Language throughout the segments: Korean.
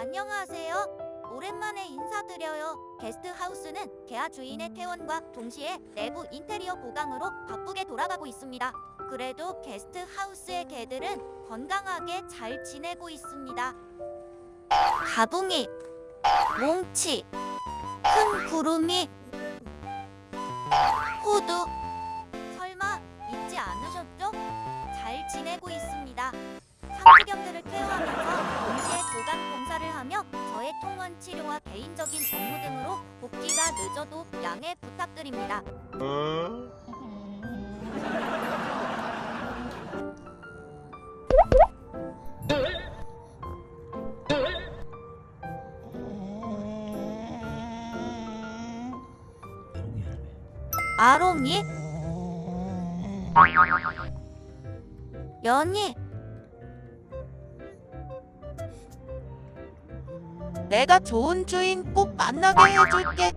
안녕하세요. 오랜만에 인사드려요. 게스트하우스는 개화 주인의 퇴원과 동시에 내부 인테리어 보강으로 바쁘게 돌아가고 있습니다. 그래도 게스트하우스의 개들은 건강하게 잘 지내고 있습니다. 가붕이, 몽치, 큰 구름이, 호두. 설마 잊지 않으셨죠? 잘 지내고 있습니다. 상주견들을 케어하면서 개인적인 업무 등으로 복귀가 늦어도 양해 부탁드립니다. 아롱이? 연희? 내가 좋은 주인 꼭 만나게 해줄게.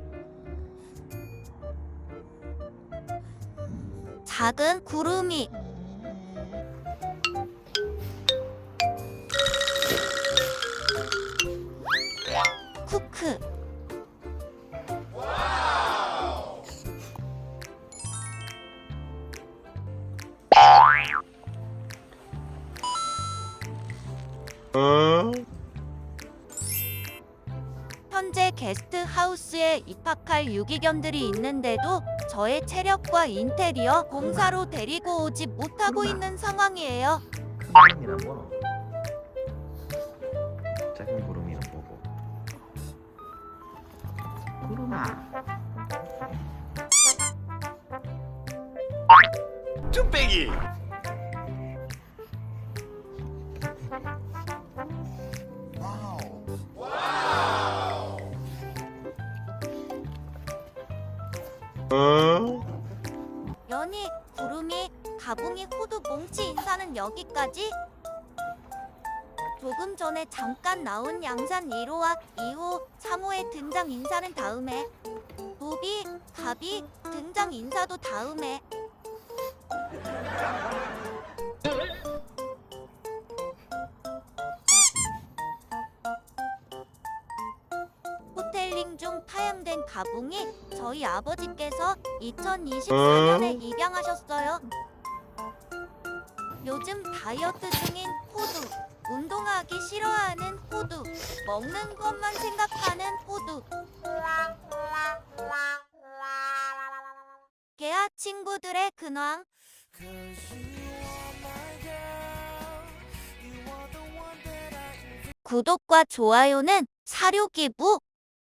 작은 구름이. 쿠크 현재 게스트하우스에 입학할 유기견들이 있는데도 저의 체력과 인테리어 공사로 데리고 오지 못하고 있는 상황이에요. 뭐고? 구름아 쭈빼기 연희, 구름이, 가붕이, 호두, 몽치 인사는 여기까지. 조금 전에 잠깐 나온 양산 1호와 2호, 3호의 등장 인사는 다음에. 도비, 가비 등장 인사도 다음에. 된 가붕이 저희 아버지께서 2024년에 입양하셨어요. 요즘 다이어트 중인 호두, 운동하기 싫어하는 호두, 먹는 것만 생각하는 호두. 개화 친구들의 근황. 구독과 좋아요는 사료 기부